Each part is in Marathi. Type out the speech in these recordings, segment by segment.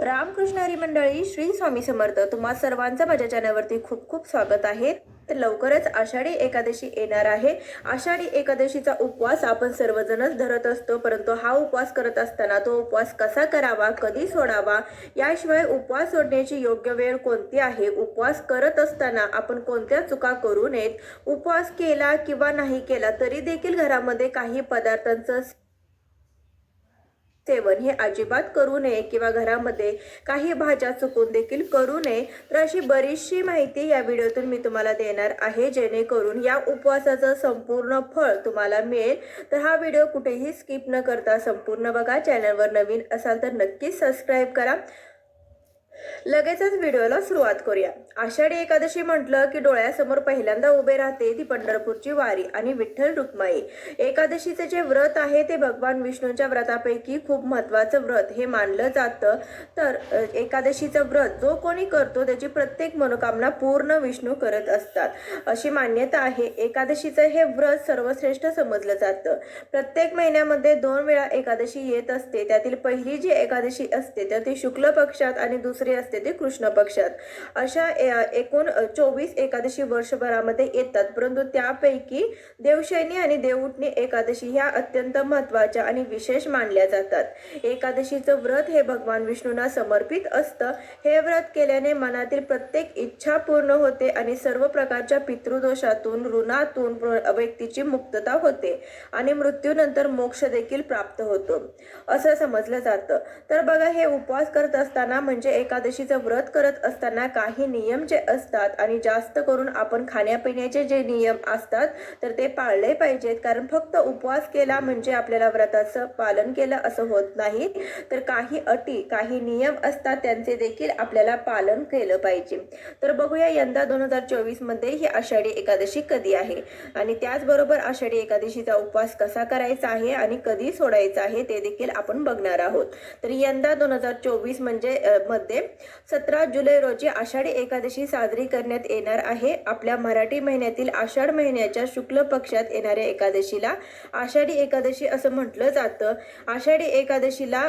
रामकृष्ण हरी मंडळी श्री स्वामी समर्थ तुम्हा सर्वांचं माझ्या चॅनलवरती खूप खूप स्वागत आहे. तर लवकरच आषाढी एकादशी येणार आहे. आषाढी एकादशीचा उपवास आपण सर्वजणच धरत असतो परंतु हा उपवास करत असताना तो उपवास कसा करावा कधी सोडावा याशिवाय उपवास सोडण्याची योग्य वेळ कोणती आहे उपवास करत असताना आपण कोणत्या चुका करू नयेत उपवास केला किंवा नाही केला तरी देखील घरामध्ये काही पदार्थांचं सेवन हे अजिबात करू नये किंवा घरामध्ये काही भाज्या चुकून देखील करू नये. तर अशी बरीचशी माहिती या व्हिडिओतून मी तुम्हाला देणार आहे जेणेकरून या उपवासाचं संपूर्ण फळ तुम्हाला मिळेल. तर हा व्हिडिओ कुठेही स्किप न करता संपूर्ण बघा. चॅनलवर नवीन असाल तर नक्कीच सबस्क्राईब करा. लगेचच व्हिडिओला सुरुवात करूया. आषाढी एकादशी म्हटलं की डोळ्यासमोर पहिल्यांदा उभे राहते ती पंढरपूरची वारी आणि विठ्ठल रुक्माई. एकादशीचे जे व्रत आहे ते भगवान विष्णूच्या व्रतापैकी खूप महत्त्वाचं व्रत हे मानलं जातं. तर एकादशीचं व्रत जो कोणी करतो त्याची प्रत्येक मनोकामना पूर्ण विष्णू करत असतात. अशी मान्यता आहे. एकादशीचं हे व्रत सर्वश्रेष्ठ समजलं जातं. प्रत्येक महिन्यामध्ये दोन वेळा एकादशी येत असते. त्यातील पहिली जी एकादशी असते तर ती शुक्ल पक्षात आणि दुसरी असते ते कृष्ण पक्षात. अशा एकूण चोवीस एकादशी वर्षभरामध्ये येतात. परंतु त्यापैकी देवशैनी आणि देवउटणी एकादशी ह्या अत्यंत महत्त्वाच्या आणि विशेष मानल्या जातात. एकादशीचं व्रत हे भगवान विष्णूंना समर्पित असतं. हे व्रत केल्याने मनातील प्रत्येक इच्छा पूर्ण होते आणि सर्व प्रकारच्या पितृदोषातून ऋणातून व्यक्तीची मुक्तता होते आणि मृत्यूनंतर मोक्ष देखील प्राप्त होतो. असं समजलं जातं. तर बघा हे उपवास करत असताना म्हणजे एका एकादशीचं व्रत करत असताना काही नियम जे असतात आणि जास्त करून आपण खाण्यापिण्याचे जे नियम असतात तर ते पाळले पाहिजेत. कारण फक्त उपवास केला म्हणजे आपल्याला व्रताचं पालन केलं असं होत नाही. तर काही अटी काही नियम असतात त्यांचे देखील आपल्याला पालन केलं पाहिजे. तर बघूया यंदा दोन हजार चोवीसमध्ये ही आषाढी एकादशी कधी आहे? आणि त्याचबरोबर आषाढी एकादशीचा उपवास कसा करायचा आहे आणि कधी सोडायचा आहे ते देखील आपण बघणार आहोत. तर यंदा दोन हजार चोवीस म्हणजे मध्ये सतरा जुलै रोजी आषाढी एकादशी साजरी करण्यात येणार आहे. आपल्या मराठी महिन्यातील आषाढ महिन्याच्या शुक्ल पक्षात येणाऱ्या एकादशीला आषाढी एकादशी असं म्हटलं जातं. आषाढी एकादशीला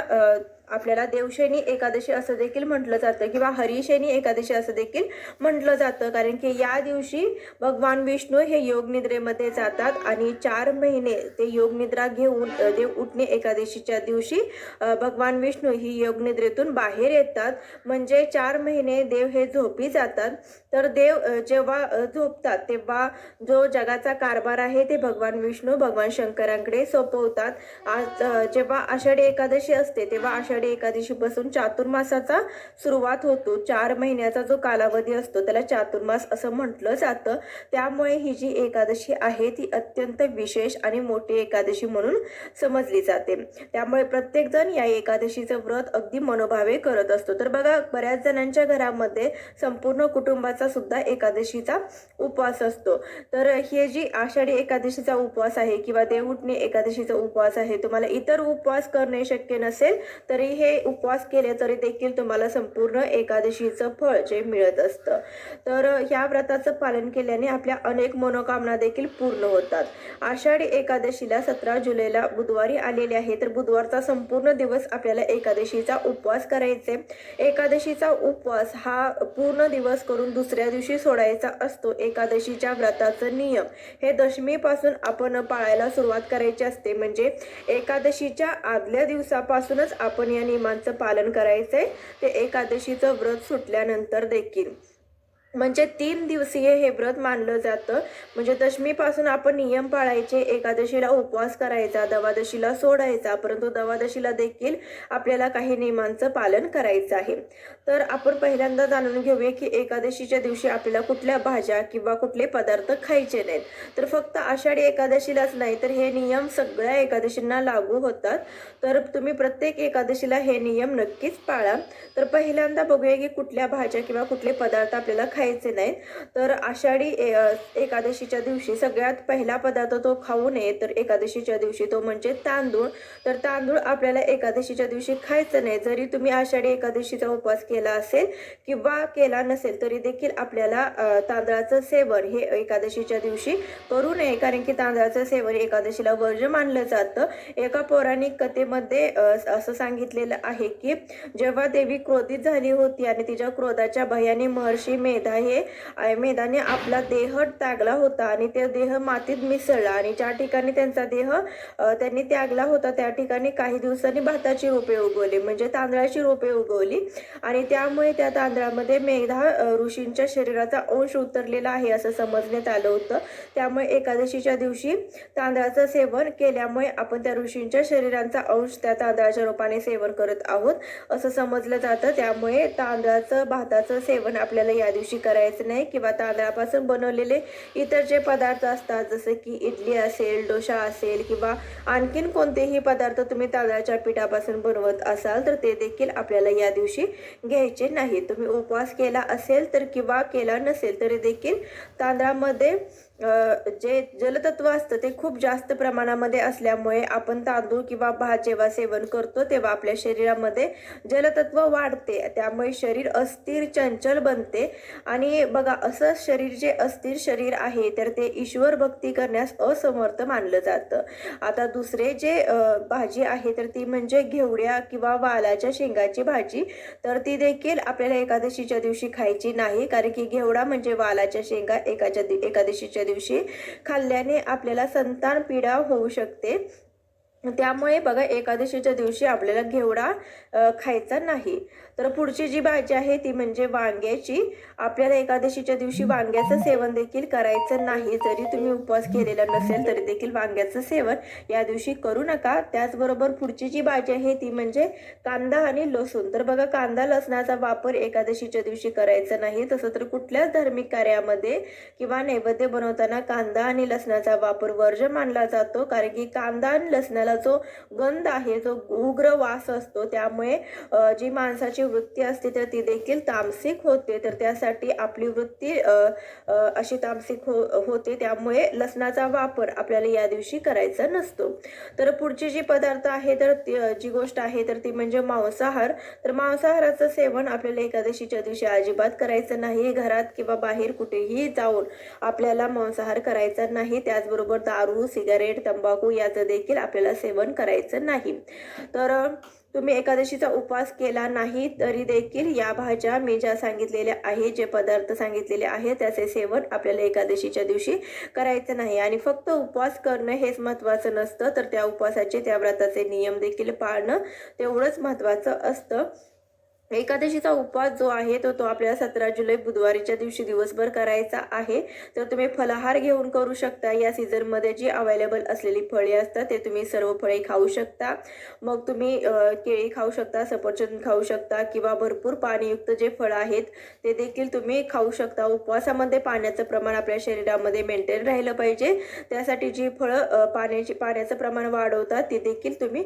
आपल्याला देवशैनी एकादशी असं देखील म्हटलं जातं किंवा हरिशैनी एकादशी असं देखील म्हटलं जातं. कारण की या दिवशी भगवान विष्णू हे योगनिद्रेमध्ये जातात आणि चार महिने ते योगनिद्रा घेऊन देव उठणे एकादशीच्या दिवशी भगवान विष्णू ही योगनिद्रेतून बाहेर येतात. म्हणजे चार महिने देव हे झोपी जातात. तर देव जेव्हा झोपतात तेव्हा जो जगाचा कारभार आहे ते भगवान विष्णू भगवान शंकरांकडे सोपवतात. आज जेव्हा आषाढी एकादशी असते तेव्हा आषाढी एकादशीपासून चातुर्मासाचा सुरुवात होतो. चार महिन्याचा जो कालावधी असतो त्याला चातुर्मास असं म्हटलं जातं. त्यामुळे ही जी एकादशी आहे ती अत्यंत विशेष आणि मोठी एकादशी म्हणून समजली जाते. त्यामुळे प्रत्येकजण या एकादशीचं व्रत अगदी मनोभावे करत असतो. तर बघा बऱ्याच जणांच्या घरामध्ये संपूर्ण कुटुंबाचा सुद्धा एकादशीचा उपवास असतो. तर हे जी आषाढी एकादशीचा उपवास आहे किंवा देवउठणी एकादशीचा उपवास आहे तुम्हाला इतर उपवास करणे शक्य नसेल तरी हे उपवास केले तरी देखील तुम्हाला संपूर्ण एकादशीचं फळ जे मिळत असतं. तर ह्या व्रताचं पालन केल्याने आपल्या अनेक मनोकामना देखील पूर्ण होतात. आषाढी एकादशीला सतरा जुलैला बुधवारी आलेले आहे. तर बुधवारचा संपूर्ण दिवस आपल्याला एकादशीचा उपवास करायचे. एकादशीचा उपवास हा पूर्ण दिवस करून दुसऱ्या दिवशी सोडायचा असतो. एकादशीच्या व्रताचं नियम. हे दशमीपासून आपण पाळायला सुरुवात करायची असते. म्हणजे एकादशीच्या आदल्या दिवसापासूनच आपण या नियमांचं पालन करायचंय. ते एकादशीचं व्रत सुटल्यानंतर देखील. म्हणजे तीन दिवसीय हे व्रत मानलं जातं. म्हणजे दशमीपासून आपण नियम पाळायचे एकादशीला उपवास करायचा दवादशीला सोडायचा परंतु दवादशीला देखील आपल्याला काही नियमांचं पालन करायचं आहे. तर आपण पहिल्यांदा जाणून घेऊया की एकादशीच्या दिवशी आपल्याला कुठल्या भाज्या किंवा कुठले पदार्थ खायचे नाहीत. तर फक्त आषाढी एकादशीलाच नाही तर हे नियम सगळ्या एकादशींना लागू होतात. तर तुम्ही प्रत्येक एकादशीला हे नियम नक्कीच पाळा. तर पहिल्यांदा बघूया की कुठल्या भाज्या किंवा कुठले पदार्थ आपल्याला खायचे नाहीत. तर आषाढी एकादशीच्या दिवशी सगळ्यात पहिला पदार्थ तो खाऊ नये तर एकादशीच्या दिवशी तो म्हणजे तांदूळ. तर तांदूळ आपल्याला एकादशीच्या दिवशी खायचं नाही. जरी तुम्ही आषाढी एकादशीचा उपवास केला असेल किंवा केला नसेल तरी देखील आपल्याला तांदळाचं सेवन हे एकादशीच्या दिवशी करू नये. कारण की तांदळाचं सेवन एकादशीला वर्ज मानलं जातं. एका पौराणिक कथेमध्ये असं सांगितलेलं आहे की जेव्हा देवी क्रोधित झाली होती आणि तिच्या क्रोधाच्या भयाने महर्षी मेधा हे मेधाने आपला देह त्यागला होता आणि ते देह मातीत मिसळला आणि ज्या ठिकाणी त्यांचा देह त्यांनी त्यागला होता त्या ठिकाणी काही दिवसांनी भाताची रोपे उगवली. म्हणजे तांदळाची रोपे उगवली. आणि त्यामुळे त्या तांदळामध्ये मेधा ऋषींच्या शरीराचा अंश उतरलेला आहे असं समजण्यात आलं होतं. त्यामुळे एकादशीच्या दिवशी तांदळाचं सेवन केल्यामुळे आपण त्या ऋषींच्या शरीरांचा अंश त्या तांदळाच्या रूपाने सेवन करत आहोत असं समजलं जातं. त्यामुळे तांदळाचं भाताचं सेवन आपल्याला या दिवशी करायचं नाही किंवा तांदळापासून बनवलेले इतर जे पदार्थ असतात जसं की इडली असेल डोसा असेल किंवा आणखीन कोणतेही पदार्थ तुम्ही तांदळाच्या पिठापासून बनवत असाल तर ते देखील आपल्याला या दिवशी घ्यायचे नाही. तुम्ही उपवास केला असेल तर किंवा केला नसेल तरी देखील तांदळामध्ये जे जलतत्व असतं ते खूप जास्त प्रमाणामध्ये असल्यामुळे आपण तांदूळ किंवा भात जेव्हा सेवन करतो तेव्हा आपल्या शरीरामध्ये जलतत्व वाढते. त्यामुळे शरीर अस्थिर चंचल बनते. आणि बघा असं शरीर जे अस्थिर शरीर आहे तर ते ईश्वर भक्ती करण्यास असमर्थ मानलं जातं. आता दुसरे जे भाजी आहे तर ती म्हणजे घेवड्या किंवा वालाच्या शेंगाची भाजी. तर ती देखील आपल्याला एकादशीच्या दिवशी खायची नाही कारण की घेवडा म्हणजे वालाच्या शेंगा एकाच्या एकादशीच्या दिवशी खाल्ल्याने आपल्याला संतान पीडा होऊ शकते. त्यामुळे बघा एकादशीच्या दिवशी आपल्याला घेवडा खायचा नाही. तर पुढची जी भाजी आहे ती म्हणजे वांग्याची. आपल्याला एकादशीच्या दिवशी वांग्याचं सेवन देखील करायचं नाही. जरी तुम्ही उपवास केलेला नसेल तरी देखील वांग्याचं सेवन या दिवशी करू नका. त्याचबरोबर पुढची जी भाजी आहे ती म्हणजे कांदा आणि लसूण. तर बघा कांदा लसणाचा वापर एकादशीच्या दिवशी करायचा नाही. तसं तर कुठल्याच धार्मिक कार्यामध्ये किंवा नैवेद्य बनवताना कांदा आणि लसणाचा वापर वर्ज मानला जातो. कारण की कांदा आणि लसणाला जो गंध आहे जो उग्र वास असतो त्यामुळे जी माणसाची वृत्ती असते तर ती देखील तामसिक होते. तर त्यासाठी आपली वृत्ती अशी तामसिक हो होते. त्यामुळे लसणाचा वापर आपल्याला या दिवशी करायचा नसतो. तर पुढची जी पदार्थ आहे तर जी गोष्ट आहे तर ती म्हणजे मांसाहार. तर मांसाहाराचं सेवन आपल्याला एकादशीच्या दिवशी अजिबात करायचं नाही. घरात किंवा बाहेर कुठेही जाऊन आपल्याला मांसाहार करायचा नाही. त्याचबरोबर दारू सिगारेट तंबाखू याचं देखील आपल्याला सेवन करायचं नाही. तर तुम्ही एकादशीचा उपवास केला नाही तरी देखील या भाज्या मी ज्या सांगितलेल्या आहे जे पदार्थ सांगितलेले आहे त्याचे सेवन आपल्याला एकादशीच्या दिवशी करायचं नाही. आणि फक्त उपवास करणं हेच महत्त्वाचं नसतं. तर त्या उपवासाचे त्या व्रताचे नियम देखील पाळणं तेवढंच महत्त्वाचं असतं. एकादशीचा उपवास जो आहे तो तो आपल्याला सतरा जुलै बुधवारीच्या दिवशी दिवसभर करायचा आहे. तर तुम्ही फलाहार घेऊन करू शकता. या सीझनमध्ये जी अवेलेबल असलेली फळे असतात ते तुम्ही सर्व फळे खाऊ शकता. मग तुम्ही केळी खाऊ शकता सफरचंद खाऊ शकता किंवा भरपूर पाणीयुक्त जे फळं आहेत ते देखील तुम्ही खाऊ शकता. उपवासामध्ये पाण्याचं प्रमाण आपल्या शरीरामध्ये मेंटेन राहिलं पाहिजे. त्यासाठी जी फळं पाण्याची पाण्याचं प्रमाण वाढवतात ते देखील तुम्ही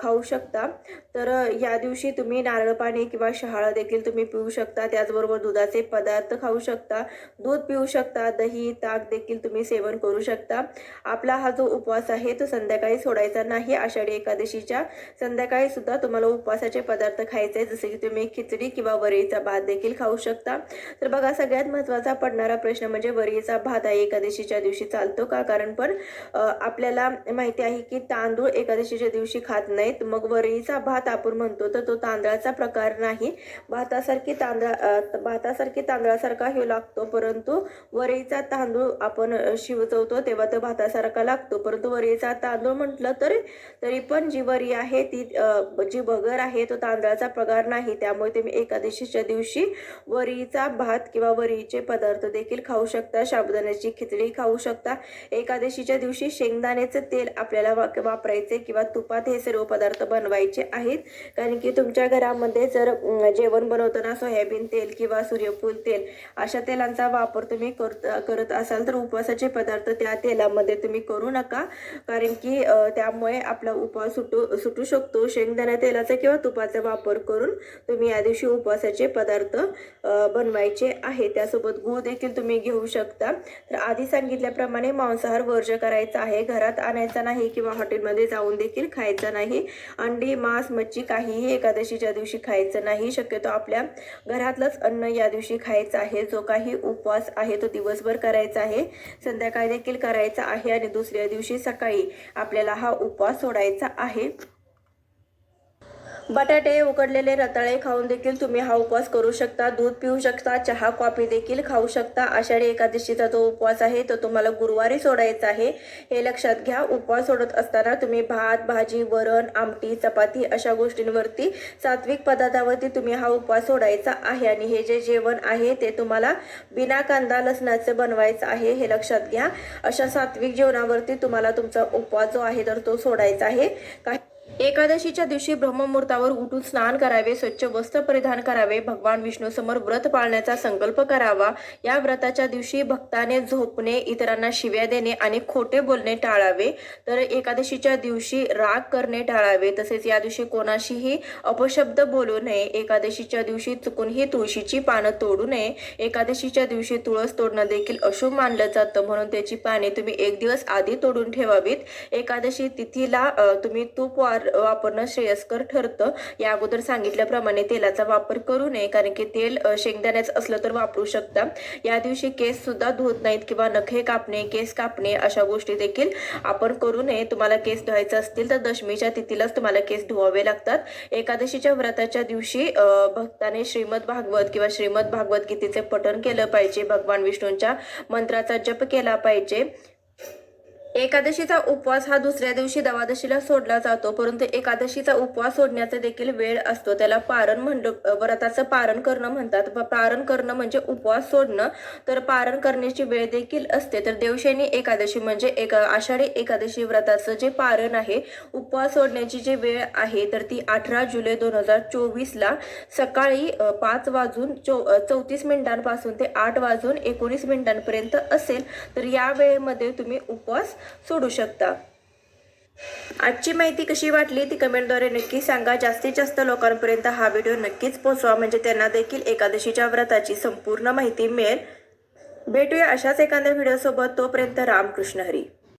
खाऊ शकता. तर या दिवशी तुम्ही नारळ पाणी किंवा शहाळं देखील तुम्ही पिऊ शकता. त्याचबरोबर दुधाचे पदार्थ खाऊ शकता. दूध पिऊ शकता. दही ताक देखील तुम्ही सेवन करू शकता. आपला हा जो उपवास आहे तो संध्याकाळी सोडायचा नाही. आषाढी एकादशीच्या संध्याकाळी सुद्धा तुम्हाला उपवासाचे पदार्थ खायचे आहे जसे की तुम्ही खिचडी किंवा वरीचा भात देखील खाऊ शकता. तर बघा सगळ्यात महत्त्वाचा पडणारा प्रश्न म्हणजे वरीचा भात आहे. एकादशीच्या दिवशी चालतो का? कारण पण आपल्याला माहिती आहे की तांदूळ एकादशीच्या दिवशी खात नाहीत. मग वरीचा भात आपण म्हणतो तर तो तांदळाचा प्रकार नाही. भातासारखी तांदळा भातासारखी तांदळासारखा हे लागतो परंतु वरीचा तांदूळ आपण शिवचवतो तेव्हा तो भातासारखा लागतो. परंतु वरीचा तांदूळ म्हटलं तरी तरी पण जी वरी आहे ती जी बगर आहे तो तांदळाचा प्रकार नाही. त्यामुळे तुम्ही एकादशीच्या दिवशी वरीचा भात किंवा वरीचे पदार्थ देखील खाऊ शकता साबुदाण्याची खिचडी खाऊ शकता. एकादशीच्या दिवशी शेंगदाण्याचं तेल आपल्याला वापरायचे किंवा तुपात हे सर्व पदार्थ बनवायचे आहेत. कारण की तुमच्या घरामध्ये जर जेवण बनवताना सोयाबीन तेल किंवा सूर्यफूल तेल अशा तेलांचा वापर तुम्ही करत करत असाल तर उपवासाचे पदार्थ त्या तेलामध्ये तुम्ही करू नका. कारण की त्यामुळे आपला उपवास सुटू सुटू शकतो. शेंगदाणा तेलाचा किंवा तुपाचा वापर करून तुम्ही या दिवशी उपवासाचे पदार्थ बनवायचे आहे. त्यासोबत गूळ देखील तुम्ही घेऊ शकता. तर आधी सांगितल्याप्रमाणे मांसाहार वर्ज करायचा आहे. घरात आणायचा नाही किंवा हॉटेलमध्ये जाऊन देखील खायचा नाही. अंडी मांस मच्छी काहीही एकादशीच्या दिवशी खायचं नाही शक्यतो आपल्या घरातलंच अन्न या दिवशी खायचं आहे. जो काही उपवास आहे तो दिवसभर करायचा आहे. संध्याकाळी देखील करायचा आहे आणि दुसऱ्या दिवशी सकाळी आपल्याला हा उपवास सोडायचा आहे. बटाटे उकडलेले रताळे खाऊन देखील तुम्ही हा उपवास करू शकता. दूध पिऊ शकता चहा कॉफी देखील खाऊ शकता. आषाढी एकादशीचा जो उपवास आहे तो तुम्हाला गुरुवारी सोडायचा आहे. हे लक्षात घ्या उपवास सोडत असताना तुम्ही भात भाजी वरण आमटी चपाती अशा गोष्टींवरती सात्विक पदार्थावरती तुम्ही हा उपवास सोडायचा आहे. आणि हे जे जेवण आहे ते तुम्हाला बिना कांदा लसणाचं बनवायचं आहे हे लक्षात घ्या. अशा सात्विक जेवणावरती तुम्हाला तुमचा उपवास जो आहे तर तो सोडायचा आहे. काही एकादशीच्या दिवशी ब्रह्ममुहूर्तावर उठून स्नान करावे स्वच्छ वस्त्र परिधान करावे भगवान विष्णू समोर व्रत पाळण्याचा संकल्प करावा. या व्रताच्या दिवशी भक्ताने झोपणे इतरांना शिव्या देणे आणि खोटे बोलणे टाळावे. तर एकादशीच्या दिवशी राग करणे टाळावे. तसेच या दिवशी कोणाशीही अपशब्द बोलू नये. एकादशीच्या दिवशी चुकूनही तुळशीची पानं तोडू नये. एकादशीच्या दिवशी तुळस तोडणं देखील अशुभ मानलं जातं. म्हणून त्याची पाने तुम्ही एक दिवस आधी तोडून ठेवावीत. एकादशी तिथीला तुम्ही तूप वार वापरणं श्रेयस्कर ठरतं. या अगोदर सांगितल्याप्रमाणे तेलाचा वापर करू नये कारण की तेल शेंगदाण्याचं असलं तर वापरू शकता. या दिवशी केस सुद्धा धुवत नाहीत किंवा नखे कापणे केस कापणे अशा गोष्टी देखील आपण करू नये. तुम्हाला केस धुवायचे असतील तर दशमीच्या तिथीलाच तुम्हाला केस धुवावे लागतात. एकादशीच्या व्रताच्या दिवशी भक्ताने श्रीमद भागवत किंवा श्रीमद भागवत गीतेचे पठण केलं पाहिजे. भगवान विष्णूंच्या मंत्राचा जप केला पाहिजे. एकादशीचा उपवास हा दुसऱ्या दिवशी दवादशीला सोडला जातो परंतु एकादशीचा उपवास सोडण्याचा देखील वेळ असतो. त्याला पारण म्हणलं व्रताचं पारण करणं म्हणतात. पारण करणं म्हणजे उपवास सोडणं. तर पारण करण्याची वेळ देखील असते. तर देवशैनी एकादशी म्हणजे एक आषाढी एकादशी व्रताचं जे पारण आहे उपवास सोडण्याची जी वेळ आहे तर ती अठरा जुलै दोन हजार चोवीसला सकाळी पाच वाजून चौ चौतीस मिनिटांपासून ते आठ वाजून एकोणीस मिनिटांपर्यंत असेल. तर या वेळेमध्ये तुम्ही उपवास सोडू शकता. आजची माहिती कशी वाटली ती कमेंटद्वारे नक्की सांगा. जास्तीत जास्त लोकांपर्यंत हा व्हिडिओ नक्कीच पोचवा म्हणजे त्यांना देखील एकादशीच्या व्रताची संपूर्ण माहिती मिळेल. भेटूया अशाच एखाद्या व्हिडिओसोबत. तोपर्यंत रामकृष्ण हरी.